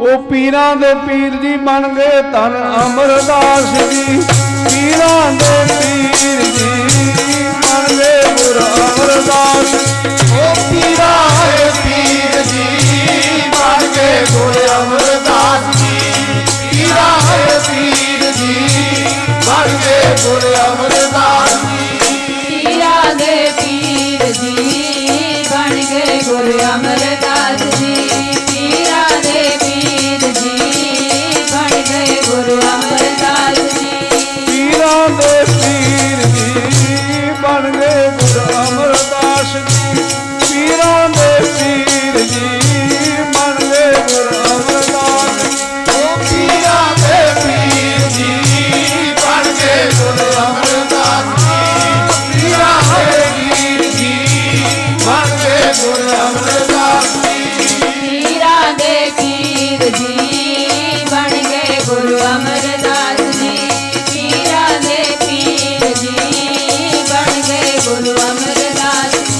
ਉਹ ਪੀਰਾਂ ਦੇ ਪੀਰ ਜੀ ਬਣ ਗਏ ਧਨ ਅਮਰਦਾਸ ਜੀ। ਪੀਰਾਂ ਦੇ ਪੀਰ ਜੀ ਬਣ ਗਏ ਗੁਰ ਅਮਰਦਾਸ। ਉਹ ਪੀਰਾਂ ਦੇ ਪੀਰ ਜੀ ਬਣ ਗਏ ਗੁਰ ਅਮਰਦਾਸ ਜੀ। ਪੀਰਾਂ ਦੇ ਪੀਰ ਜੀ ਬਣ ਗਏ ਗੁਰ ਅਮਰਦਾਸ ਜੀ। ਪੀਰਾਂ ਦੇ ਪੀਰ ਜੀ ਬਣ ਗਏ ਗੁਰ ਅਮਰਦਾਸ ਜਾਣਗੇ ਗੁਰੂ বলো আমরা